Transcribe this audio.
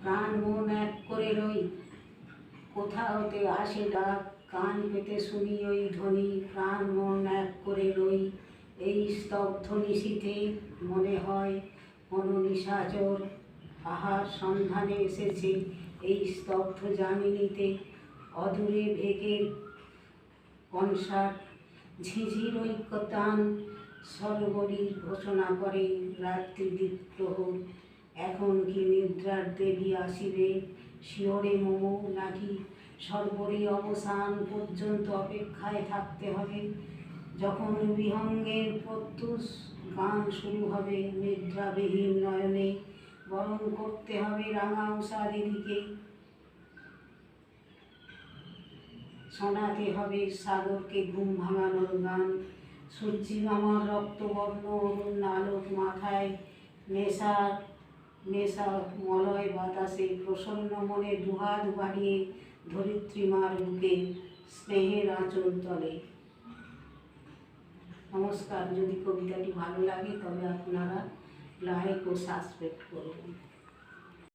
প্রাণ মন এক করে রই কোথা হতে আসে ডাক, কান পেতে শুনি ওই ধ্বনি, প্রাণ মন এক করে রই। এই স্তব্ধ নিশীথে মনে হয় কোনো নিশাচর আহার সন্ধানে এসেছে। এই স্তব্ধ জামিনীতে অদূরে ভেগের কনসার্ট ঝিঝির ঐক্যতান সরবরীর ঘোষণা করে রাত্রি দ্বীপ্রহর এখন কি নিদ্রার দেবী আসিবে? শিওরে মোমো, নাকি সর্বরী অবসান পর্যন্ত অপেক্ষায় থাকতে হবে? যখন বিহঙ্গের প্রত্যুষ গান শুরু হবে, নিদ্রাবিহীন নয়নে বরণ করতে হবে রাঙা উষা দিদিকে শোনাতে হবে সাগরকে ঘুম ভাঙানোর গান। সূর্যি মামার রক্তবর্ণ অরুণ আলোক মাথায় নেশা নেশা, মলয়, বাতাসে, প্রসন্ন মনে দুহাত বাড়িয়ে ধরিত্রী মার বুকে, স্নেহের আঁচল তলে। নমস্কার, যদি কবিতাটি ভালো লাগে তবে আপনারা লাইক ও সাবস্ক্রাইব করবেন